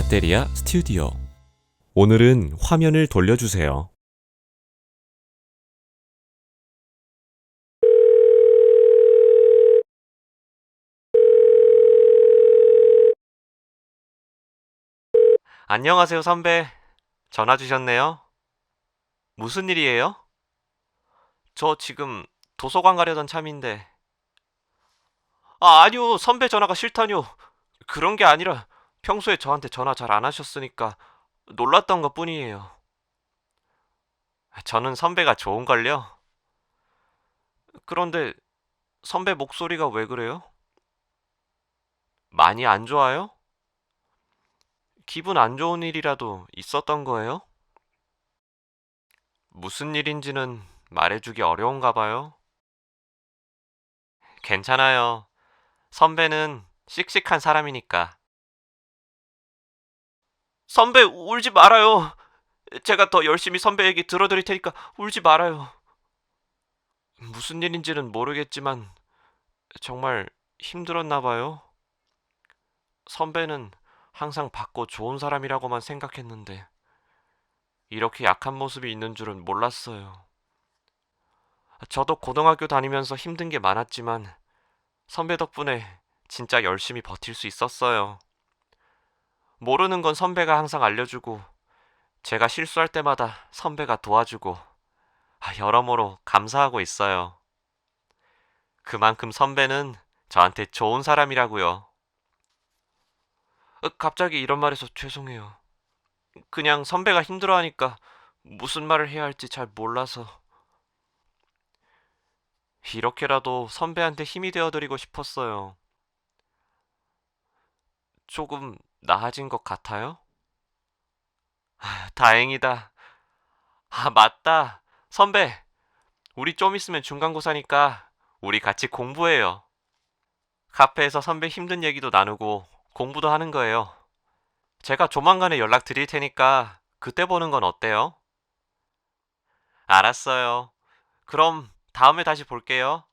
라떼리아 스튜디오 오늘은 화면을 돌려주세요. 안녕하세요, 선배. 전화 주셨네요. 무슨 일이에요? 저 지금 도서관 가려던 참인데. 아, 아니요. 선배 전화가 싫다뇨. 그런 게 아니라 평소에 저한테 전화 잘 안 하셨으니까 놀랐던 것 뿐이에요. 저는 선배가 좋은걸요? 그런데 선배 목소리가 왜 그래요? 많이 안 좋아요? 기분 안 좋은 일이라도 있었던 거예요? 무슨 일인지는 말해주기 어려운가 봐요. 괜찮아요. 선배는 씩씩한 사람이니까. 선배, 울지 말아요. 제가 더 열심히 선배 얘기 들어드릴 테니까 울지 말아요. 무슨 일인지는 모르겠지만 정말 힘들었나 봐요. 선배는 항상 밝고 좋은 사람이라고만 생각했는데 이렇게 약한 모습이 있는 줄은 몰랐어요. 저도 고등학교 다니면서 힘든 게 많았지만 선배 덕분에 진짜 열심히 버틸 수 있었어요. 모르는 건 선배가 항상 알려주고 제가 실수할 때마다 선배가 도와주고 아, 여러모로 감사하고 있어요. 그만큼 선배는 저한테 좋은 사람이라고요. 어, 갑자기 이런 말해서 죄송해요. 그냥 선배가 힘들어하니까 무슨 말을 해야 할지 잘 몰라서. 이렇게라도 선배한테 힘이 되어드리고 싶었어요. 조금 나아진 것 같아요? 아, 다행이다. 아, 맞다. 선배, 우리 좀 있으면 중간고사니까 우리 같이 공부해요. 카페에서 선배 힘든 얘기도 나누고 공부도 하는 거예요. 제가 조만간에 연락 드릴 테니까 그때 보는 건 어때요? 알았어요. 그럼 다음에 다시 볼게요.